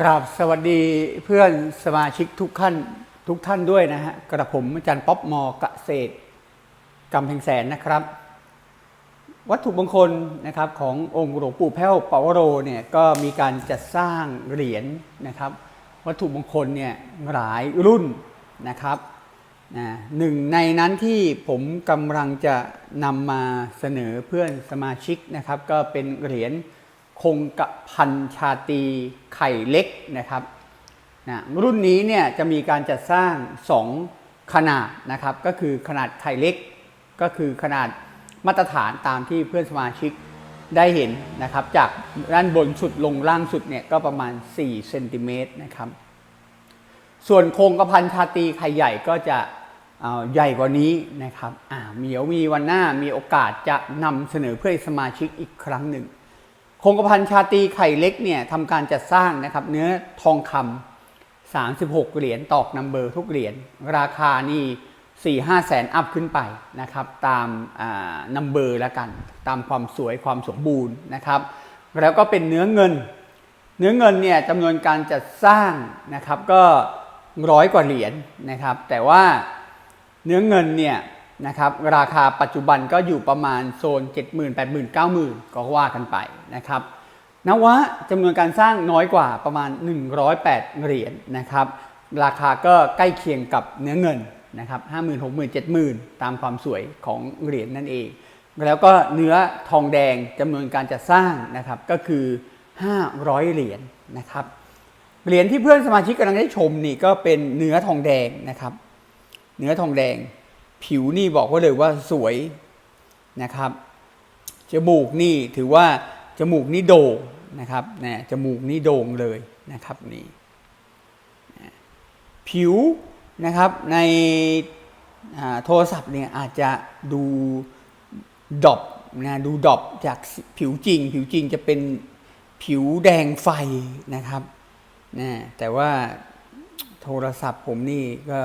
กราบสวัสดีเพื่อนสมาชิกทุกท่านทุกท่านด้วยนะฮะกระผมอาจารย์ป๊อปมอกเกษตรกำแพงแสนนะครับ วัตถุมงคลนะครับขององค์หลวงปู่แพ้วปาวโรเนี่ยก็มีการจัดสร้างเหรียญนะครับ วัตถุมงคลเนี่ยหลายรุ่นนะครับนะหนึ่งในนั้นที่ผมกำลังจะนำมาเสนอเพื่อนสมาชิกนะครับ ก็เป็นเหรียญ คงกระพันชาตีไข่เล็กนะครับนะรุ่นนี้เนี่ยจะมีการจัดสร้าง 2 ขนาดนะครับ ก็คือขนาดไข่เล็ก ก็คือขนาดมาตรฐานตามที่เพื่อนสมาชิกได้เห็นนะครับ จากด้านบนสุดลงล่างสุดเนี่ยก็ประมาณ4เซนติเมตรนะครับ ส่วนโครงกระพันชาตีไข่ใหญ่ก็จะใหญ่กว่านี้นะครับอ่าเดี๋ยวมีวันหน้ามีโอกาสจะนำเสนอเพื่อให้สมาชิกอีกครั้งหนึ่ง ครงกระพันชาตีไข่เล็กเนี่ยทำการจัดสร้างนะครับเนื้อทองคำ36 เหรียญตอกนัมเบอร์ทุกเหรียญราคานี่4 5แสนอัพขึ้นไปนะครับตามนัมเบอร์แล้วกัน ตามความสวยความสมบูรณ์นะครับ แล้วก็เป็นเนื้อเงิน เนื้อเงินเนี่ยจำนวนการจัดสร้างนะครับก็ร้อยกว่าเหรียญนะครับ แต่ว่าเนื้อเงินเนี่ย นะครับราคาปัจจุบันก็อยู่ประมาณโซน 70,000 80,000 90,000 ก็ว่ากันไปนะครับนวะจำนวนการสร้างน้อยกว่าประมาณ 108 เหรียญนะครับ ราคาก็ใกล้เคียงกับเนื้อเงินนะครับ50,000 60,000 70,000 ตามความสวยของเหรียญนั่นเอง แล้วก็เนื้อทองแดงจำนวนการจะสร้างนะครับก็คือ 500 เหรียญนะครับเหรียญที่เพื่อนสมาชิกกำลังได้ชมนี่ก็เป็นเนื้อทองแดงนะครับ เนื้อทองแดง ผิวนี่บอกว่าเลยว่าสวยนะครับ จมูกนี่ถือว่าจมูกนี่โด่งนะครับนะจมูกนี่โด่งเลยนะครับนี่ผิวนะครับในโทรศัพท์เนี่ยอาจจะดูดอบนะดูดอบจากผิวจริง ผิวจริงจะเป็นผิวแดงไฟนะครับนะแต่ว่าโทรศัพท์ผมนี่ก็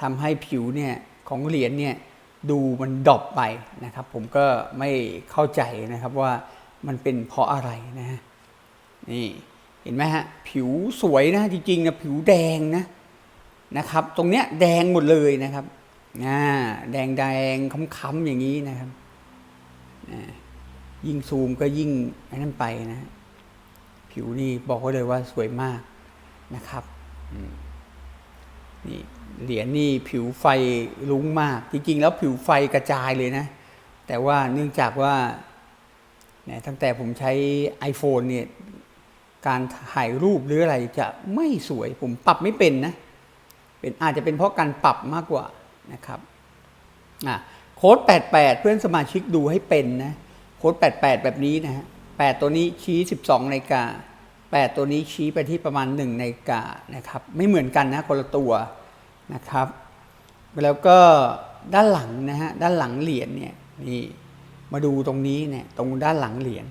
ทำให้ผิวเนี่ย ของเหรียญเนี่ยดูมันดอบไปนะครับ ผมก็ไม่เข้าใจนะครับว่ามันเป็นเพราะอะไรนะฮะนี่เห็นไหมฮะผิวสวยนะจริงๆนะผิวแดงนะนะครับ ตรงเนี้ยแดงหมดเลยนะครับอ่าแดงแดงค้ำๆอย่างนี้นะครับอ่ายิ่งซูมก็ยิ่งอ้นั่นไปนะฮะผิวนี่บอกไว้เลยว่าสวยมากนะครับ อืม นี่เหรียญนี่ผิวไฟลุ้งมาก จริงๆ แล้วผิวไฟกระจายเลยนะ แต่ว่าเนื่องจากว่าเนี่ยตั้งแต่ผมใช้ iPhone เนี่ยการถ่ายรูปหรืออะไรจะไม่สวยผมปรับไม่เป็นนะเป็นอาจจะเป็นเพราะการปรับมากกว่านะครับอะโค้ด88 เพื่อนสมาชิกดูให้เป็นนะ โค้ด88 แบบนี้นะฮะ8ตัวนี้ชี้ 12นาฬิกา 8 ตัวนี้ชี้ไปที่ประมาณ1นกานะครับไม่เหมือนกันนะคนละตัวนะครับ แล้วก็ด้านหลังนะฮะด้านหลังเหรียญเนี่ยนี่มาดูตรงนี้เนี่ยตรงด้านหลังเหรียญ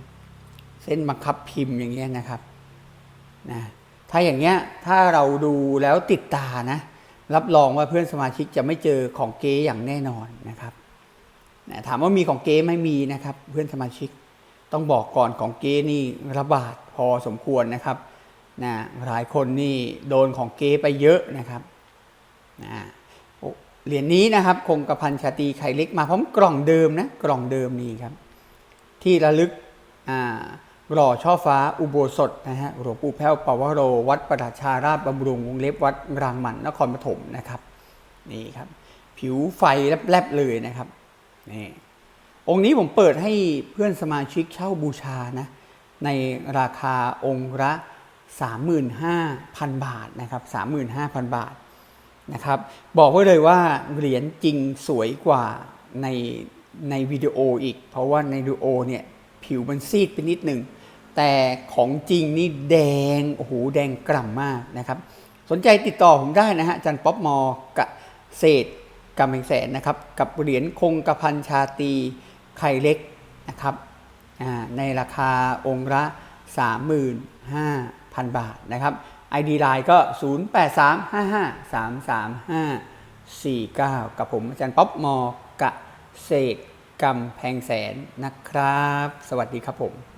เส้นบังคับพิมพ์อย่างเงี้ยนะครับนะถ้าอย่างเงี้ยถ้าเราดูแล้วติดตานะรับรองว่าเพื่อนสมาชิกจะไม่เจอของเก๊อย่างแน่นอนนะครับนะถามว่ามีของเก๊ไม่มีนะครับ เพื่อนสมาชิกต้องบอกก่อนของเก๊นี่ระบาด อสมควรนะครับนะหลายคนนี่โดนของเก๊ไปเยอะนะครับนะเหรียญนี้นะครับ คงกระพันชาตีไข่เล็กมาพร้อมกล่องเดิมนะกล่องเดิมนี่ครับ ที่ระลึกอ่อช่อฟ้าอุโบสถนะฮะหลวงปู่แพ้วปวโร วัดประดาชาราชบำรุงวงเล็บวัดรางมันนครปฐมนะครับนี่ครับ ผิวไฟแลบๆเลยนะครับนี่องค์นี้ผมเปิดให้เพื่อนสมาชิกเช่าบูชานะ ในราคาองค์ละ35,000 บาทนะครับ35,000 บาทนะครับบอกไว้เลยว่าเหรียญจริงสวยกว่าในในวิดีโออีก เพราะว่าในวิดีโอเนี่ยผิวมันซีดไปนิดหนึ่งแต่ของจริงนี่แดงโอ้โหแดงกล่ำมากนะครับ สนใจติดต่อผมได้นะฮะจันป๊อปมอกะเศษกำแพงแสนนะครับ กับเหรียญคงกระพันชาตีไข่เล็กนะครับ ในราคาองค์ละ 35,000 บาทนะครับ ID Line ก็ 0835533549 กับผมอาจารย์ป๊อปมอกะเศษกำแพงแสนนะครับ สวัสดีครับผม